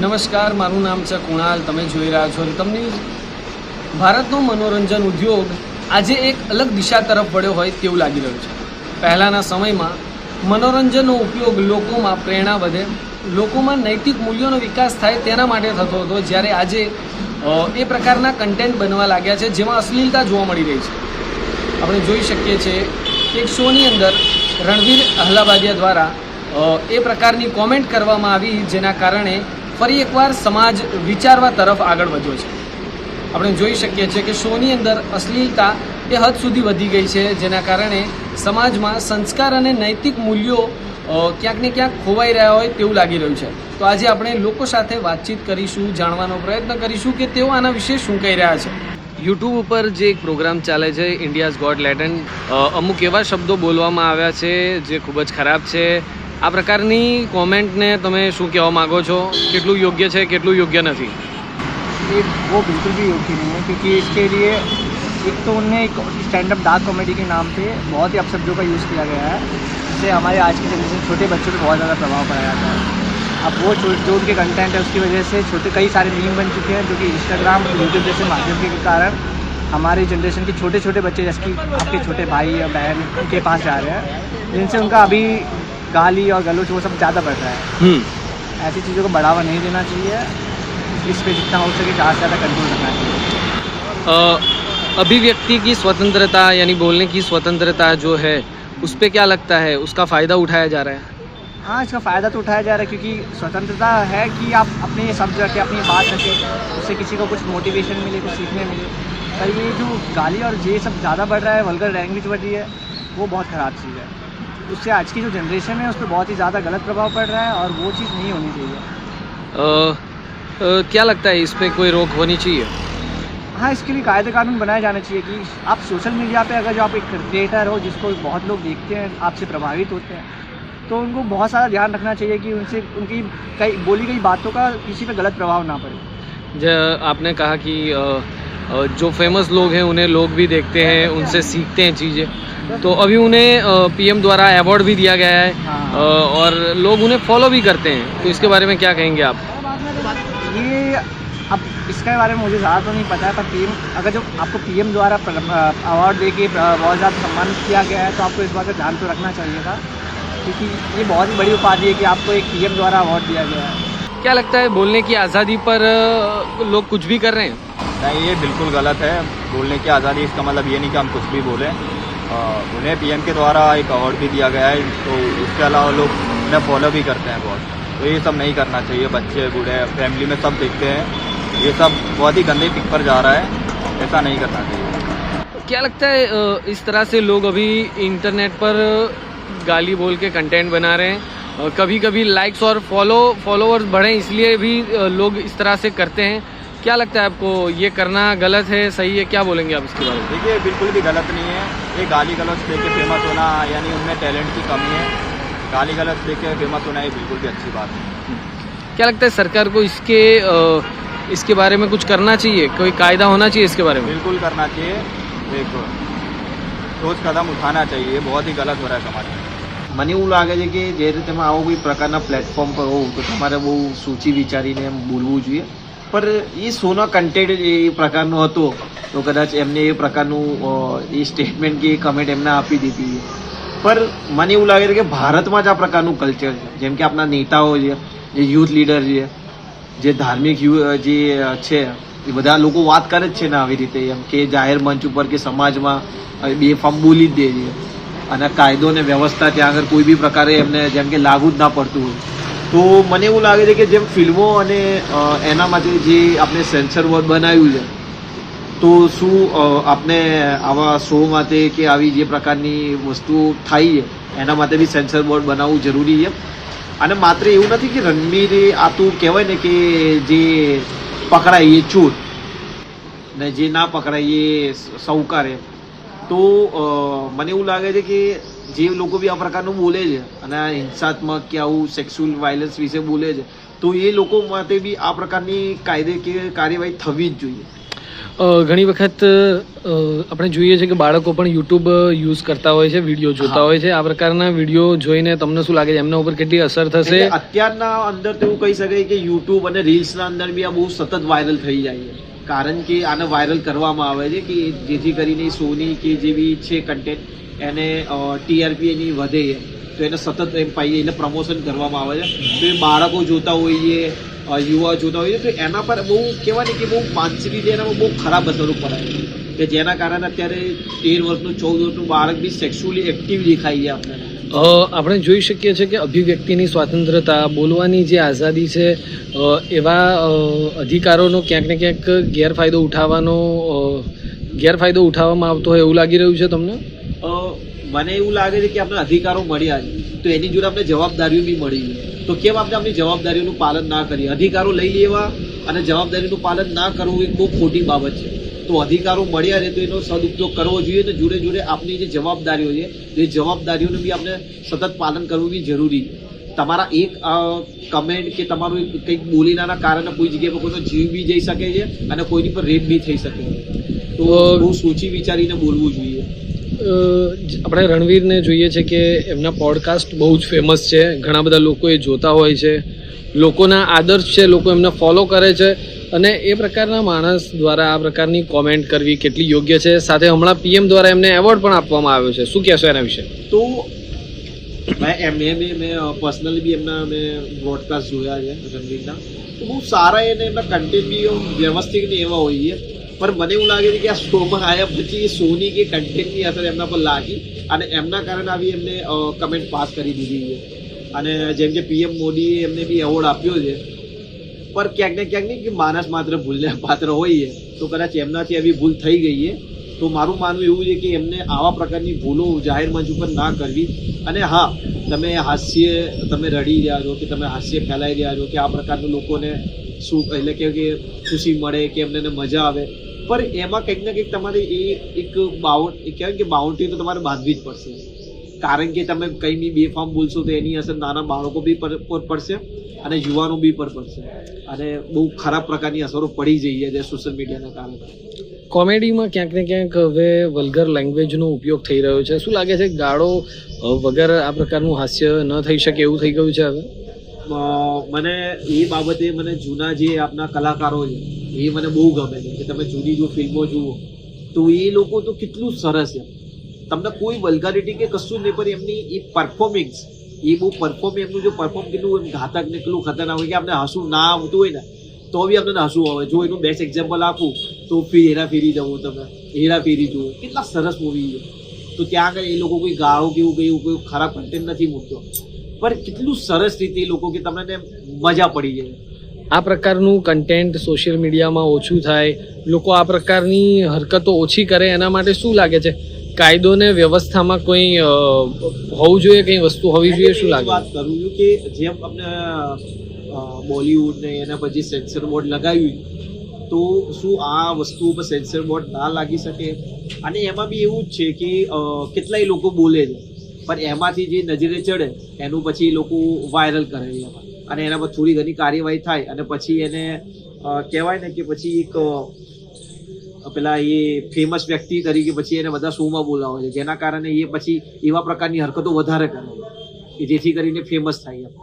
નમસ્કાર, મારું નામ છે કુણાલ, તમે જોઈ રહ્યા છો તમને ભારતનો મનોરંજન ઉદ્યોગ આજે એક અલગ દિશા તરફ વળ્યો હોય તેવું લાગી રહ્યું છે. પહેલાંના સમયમાં મનોરંજનનો ઉપયોગ લોકોમાં પ્રેરણા વધે, લોકોમાં નૈતિક મૂલ્યોનો વિકાસ થાય તેના માટે થતો હતો, જ્યારે આજે એ પ્રકારના કન્ટેન્ટ બનવા લાગ્યા છે જેમાં અશ્લીલતા જોવા મળી રહી છે. આપણે જોઈ શકીએ છીએ એક શોની અંદર રણવીર અહલાબાદિયા દ્વારા એ પ્રકારની કોમેન્ટ કરવામાં આવી જેના કારણે ફરી એકવાર સમાજ વિચારવા તરફ આગળ વધ્યો છે. આપણે જોઈ શકીએ છીએ કે શોની અંદર અશ્લીલતા એ હદ સુધી વધી ગઈ છે, જેના કારણે સમાજમાં સંસ્કાર અને નૈતિક મૂલ્યો ક્યાંક ને ક્યાંક ખોવાઈ રહ્યા હોય તેવું લાગી રહ્યું છે. તો આજે આપણે લોકો સાથે વાતચીત કરીશું, જાણવાનો પ્રયત્ન કરીશું કે તેઓ આના વિશે શું કહી રહ્યા છે. યુટ્યુબ ઉપર જે એક પ્રોગ્રામ ચાલે છે, ઇન્ડિયાઝ ગોડ લેટન અમુક એવા શબ્દો બોલવામાં આવ્યા છે જે ખૂબ જ ખરાબ છે. આ પ્રકારની કોમેન્ટને તમે શું કહેવા માગો છો કેટલું યોગ્ય છે કેટલું યોગ્ય નથી ये वो बिल्कुल भी योग्य नहीं है क्योंकि इसके लिए एक तो उनने एक स्टैंड अप डार्क कॉमेडी के नाम पे बहुत ही अपशब्दों का यूज़ किया गया है जिससे हमारे आज के जनरेशन छोटे बच्चों पे बहुत ज़्यादा प्रभाव पड़ा जाता है अब वो जो जो उनके कंटेंट है उसकी वजह से छोटे कई सारे मीम बन चुके हैं जो कि इंस्टाग्राम यूट्यूब जैसे माध्यम के कारण हमारी जनरेशन के छोटे छोटे बच्चे जैसे कि आपके छोटे भाई या बहन उनके पास जा रहे हैं जिनसे उनका अभी गाली और गलोच वो सब ज़्यादा बढ़ रहा है। ऐसी चीज़ों को बढ़ावा नहीं देना चाहिए। इस पर जितना हो सके ज़्यादा से ज़्यादा कंट्रोल रखना चाहिए। अभिव्यक्ति की स्वतंत्रता यानी बोलने की स्वतंत्रता जो है उस पर क्या लगता है? उसका फ़ायदा उठाया जा रहा है? हाँ इसका फ़ायदा तो उठाया जा रहा है क्योंकि स्वतंत्रता है कि आप अपने शब्द रखें अपनी बात रखें उससे किसी को कुछ मोटिवेशन मिले कुछ सीखने मिले। पर ये जो गाली और ये सब ज़्यादा बढ़ रहा है वल्गर लैंग्वेज बढ़ रही है वो बहुत ख़राब चीज़ है। उससे आज की जो जनरेशन है उस पर बहुत ही ज़्यादा गलत प्रभाव पड़ रहा है और वो चीज़ नहीं होनी चाहिए। क्या लगता है इस पर कोई रोक होनी चाहिए? हाँ इसके लिए कायदे कानून बनाए जाने चाहिए कि आप सोशल मीडिया पे अगर जो आप एक क्रिएटर हो जिसको बहुत लोग देखते हैं आपसे प्रभावित होते हैं तो उनको बहुत सारा ध्यान रखना चाहिए कि उनसे उनकी कई बोली गई बातों का किसी पे गलत प्रभाव ना पड़े। ज- आपने कहा कि अ, जो फ़ेमस लोग हैं उन्हें लोग भी देखते हैं उनसे सीखते हैं चीज़ें। तो अभी उन्हें पीएम द्वारा अवार्ड भी दिया गया है। और लोग उन्हें फॉलो भी करते हैं। तो इसके बारे में क्या कहेंगे आप? ये अब इसके बारे में मुझे ज़्यादा तो नहीं पता है पर पीएम अगर जो आपको पीएम द्वारा अवार्ड दे के बहुत ज़्यादा सम्मानित किया गया है तो आपको इस बात का ध्यान तो रखना चाहिए था। क्योंकि ये बहुत ही बड़ी उपाधि है कि आपको एक पीएम द्वारा अवार्ड दिया गया है। क्या लगता है बोलने की आज़ादी पर लोग कुछ भी कर रहे हैं? नहीं, ये बिल्कुल गलत है। बोलने की आज़ादी, इसका मतलब ये नहीं कि हम कुछ भी बोलें। उन्हें पीएम के द्वारा एक अवार्ड भी दिया गया है तो उसके अलावा लोग उन्हें फॉलो भी करते हैं बहुत। तो ये सब नहीं करना चाहिए, बच्चे, बूढ़े फैमिली में सब देखते हैं। ये सब बहुत ही गंदे पिक पर जा रहा है, ऐसा नहीं करना चाहिए। क्या लगता है इस तरह से लोग अभी इंटरनेट पर गाली बोल के कंटेंट बना रहे हैं? कभी कभी लाइक्स और फॉलो फॉलोअर्स बढ़े, इसलिए भी लोग इस तरह से करते हैं। क्या लगता है आपको ये करना गलत है सही है क्या बोलेंगे आप इसके बारे में देखिए बिल्कुल भी गलत नहीं है ये गाली गलौज लेके फेमस होना यानी उनमें टैलेंट की कमी है गाली गलौज लेके फेमस होना ये बिल्कुल भी अच्छी बात है क्या लगता है सरकार को इसके अ, इसके बारे में कुछ करना चाहिए कोई कायदा होना चाहिए इसके बारे में बिल्कुल करना चाहिए एक ठोस कदम उठाना चाहिए ये बहुत ही गलत हो रहा है समाज में મને એવું લાગે છે કે જે રીતે તમે આવો કોઈ પ્રકારના પ્લેટફોર્મ પર હોવ તો તમારે બહુ સૂચી વિચારીને એમ બોલવું જોઈએ પણ એ શોનો કન્ટેન્ટ એ પ્રકારનો હતો. તો કદાચ એમને એ પ્રકારનું એ સ્ટેટમેન્ટ કે એ કમેન્ટ એમને આપી દીધી. પર મને એવું લાગે છે કે ભારતમાં જ આ પ્રકારનું કલ્ચર છે. જેમ કે આપણા નેતાઓ છે, જે યુથ લીડર છે, જે ધાર્મિક જે છે, એ બધા લોકો વાત કરે જ છે ને આવી રીતે એમ કે જાહેર મંચ ઉપર કે સમાજમાં બે બેફામ બોલી જ દે છે. અને કાયદો ને વ્યવસ્થા ત્યાં આગળ કોઈ બી પ્રકારે એમને જેમ કે લાગુ જ ના પડતું હોય. તો મને એવું લાગે છે કે જેમ ફિલ્મો અને એના માટે જે આપણે સેન્સર બોર્ડ બનાવ્યું છે, તો શું આપણે આવા શો માટે કે આવી જે પ્રકારની વસ્તુઓ થાય છે, એના માટે બી સેન્સર બોર્ડ બનાવવું જરૂરી છે? અને માત્ર એવું નથી કે રણબીરે આ તો કહેવાય ને કે જે પકડાય એ ચોર, ને જે ના પકડાય એ સૌકાર તો મને એવું લાગે છે કે જે લોકો બી આ પ્રકારનું બોલે છે અને આ હિંસાત્મક કે આવું સેક્સ્યુઅલ વાયલન્સ વિશે બોલે છે તો એ લોકો માટે બી આ પ્રકારની કાયદે કે કાર્યવાહી થવી જ જોઈએ. ઘણી વખત આપણે જોઈએ છે કે બાળકો પણ યુટ્યુબ યુઝ કરતા હોય છે વીડિયો જોતા હોય છે. આ પ્રકારના વીડિયો જોઈને તમને શું લાગે છે? એમના ઉપર કેટલી અસર થશે? અત્યારના અંદર તો એવું કહી શકાય કે યુટ્યુબ અને રીલ્સના અંદર બી આ બહુ સતત વાયરલ થઈ જાય છે. કારણ કે આને વાયરલ કરવામાં આવે છે કે જેથી કરીને સોની કે જેવી છે કન્ટેન્ટ એને ટીઆરપી એની વધે તો એને સતત એમ પાઈએ, એને પ્રમોશન કરવામાં આવે છે. તો એ બાળકો જોતા હોઈએ યુવા જોતા હોઈએ, તો એના પર બહુ કહેવાય ને કે બહુ માનસિક રીતે એના બહુ ખરાબ અસરો પડાય છે. કે જેના કારણે અત્યારે તેર વર્ષનું, ચૌદ વર્ષનું બાળક બી સેક્સ્યુઅલી એક્ટિવ દેખાય છે આપણને. આપણે જોઈ શકીએ છીએ કે અભિવ્યક્તિની સ્વાતંત્રતા, બોલવાની જે આઝાદી છે એવા અધિકારોનો ક્યાંક ને ક્યાંક ગેરફાયદો ઉઠાવવાનો ગેરફાયદો ઉઠાવવામાં આવતો હોય એવું લાગી રહ્યું છે તમને? મને એવું લાગે છે કે આપણે અધિકારો મળ્યા તો એની જોડે આપણે જવાબદારીઓ બી મળી તો કેમ આપણે આપણી જવાબદારીઓનું પાલન ના કરીએ? અધિકારો લઈ લેવા અને જવાબદારીનું પાલન ના કરવું એ બહુ ખોટી બાબત છે. તો અધિકારો મળ્યા રહે તો એનો સદુપયોગ કરવો જોઈએ. તો જોડે જોડે આપની જે જવાબદારીઓ છે એ જવાબદારીઓનું બી આપણે સતત પાલન કરવું બી જરૂરી છે. તમારા એક કમેન્ટ કે તમારું કંઈક બોલીનાના કારણે કોઈ જગ્યાએ પર કોઈનો જીવ બી જઈ શકે છે અને કોઈની પર રેપ બી થઈ શકે છે. તો તો- બહુ સોચી વિચારીને બોલવું જોઈએ. આપણે રણવીરને જોઈએ છે કે એમના પોડકાસ્ટ બહુ જ ફેમસ છે. ઘણા બધા લોકો એ જોતા હોય છે. લોકોના આદર્શ છે લોકો એમને ફોલો કરે છે. અને એ પ્રકારના માણસ દ્વારા આ પ્રકારની કોમેન્ટ કરવી કેટલી યોગ્ય છે? સાથે હમણાં પીએમ દ્વારા એમને એવોર્ડ પણ આપવામાં આવ્યો છે. શું કહેશો એના વિશે? તો મેં એમને મેં પર્સનલી બી એમના મેં બ્રોડકાસ્ટ જોયા છે રણવીરના. તો બહુ સારા એને એમના કન્ટેન્ટ બી વ્યવસ્થિત ને એવા છે. પણ મને એવું લાગે છે કે આ શોમાં આવ્યા પછી શોની કે કન્ટેન્ટની અસર એમના પર લાગી અને એમના કારણે આવી એમને કમેન્ટ પાસ કરી દીધી છે. અને જેમ કે પીએમ મોદીએ એમને બી એવોર્ડ આપ્યો છે. પર ક્યાંક ને ક્યાંક નહીં કે માણસ માત્ર ભૂલને પાત્ર હોઈએ. તો કદાચ એમનાથી આવી ભૂલ થઈ ગઈ છે તો મારું માનવું એવું છે કે એમને આવા પ્રકારની ભૂલો જાહેર મંચ ઉપર ના કરવી. અને હા, તમે હાસ્ય, તમે રડી રહ્યા છો કે તમે હાસ્ય ફેલાઈ રહ્યા છો કે આ પ્રકારના લોકોને શું એટલે કે ખુશી મળે, કે એમને મજા આવે. પણ એમાં કંઈક ને કંઈક તમારે એ એક બાઉન્ડ કહેવાય કે બાઉન્ડ્રી તો તમારે બાંધવી જ પડશે. કારણ કે તમે કંઈ બી બેફામ બોલશો તો એની અસર નાના બાળકો બી પર પડશે. અને યુવાનો બી પર પડશે અને બહુ ખરાબ પ્રકારની અસરો પડી જઈએ છે સોશિયલ મીડિયાના કારણે. કોમેડીમાં ક્યાંક ને ક્યાંક હવે વલ્ગર લેંગ્વેજનો ઉપયોગ થઈ રહ્યો છે. શું લાગે છે ગાળો વગર આ પ્રકારનું હાસ્ય ન થઈ શકે એવું થઈ ગયું છે હવે? મને એ બાબતે મને જૂના જે આપણા કલાકારો છે એ મને બહુ ગમે છે કે તમે જૂની જો ફિલ્મો જુઓ તો એ લોકો તો કેટલું સરસ છે. તમને કોઈ વલ્ગારિટી કે કશું જ નહીં પણ એમની એ પરફોર્મિંગ એ બહુ પરફોર્મ એમનું જો પરફોર્મ કેટલું એમ ઘાતક ને કેટલું ખતરનાક હોય કે આપણે હસવું ના આવતું હોય ને, તો બી આપણને હસવું આવે. જો એનું બેસ્ટ એક્ઝામ્પલ આપું, તો ફી હેરા ફેરી જવું તમે હેરા ફેરી જુઓ કેટલા સરસ મૂવી છે. તો ત્યાં આગળ એ લોકો કોઈ ગાળો કે એવું કંઈ એવું કોઈ ખરાબ કન્ટેન્ટ નથી મૂકતો. પણ કેટલું સરસ રીતે એ લોકો કે તમને મજા પડી જાય. આ પ્રકારનું કન્ટેન્ટ સોશિયલ મીડિયામાં ઓછું થાય. લોકો આ પ્રકારની હરકતો ઓછી કરે, એના માટે શું લાગે છે? કાયદો ને વ્યવસ્થામાં કોઈ હોવું જોઈએ, કઈ વસ્તુ હોવી જોઈએ, શું લાગે? વાત કરું છું કે જેમ આપણે બોલિવૂડ ને એના પછી સેન્સર બોર્ડ લગાવ્યું, તો શું આ વસ્તુ ઉપર સેન્સર બોર્ડ ના લાગી શકે? અને એમાં બી એવું જ છે કે કેટલાય લોકો બોલે છે, પણ એમાંથી જે નજરે ચડે, એનું પછી લોકો વાયરલ કરે એમાં. અને એના પર થોડી ઘણી કાર્યવાહી થાય, અને પછી એને કહેવાય ને કે પછી એક પેલા એ ફેમસ વ્યક્તિ તરીકે પછી એને બધા શોમાં બોલાવે છે. જેના કારણે એ પછી એવા પ્રકારની હરકતો વધારે કરે કે જેથી કરીને ફેમસ થાય એમ.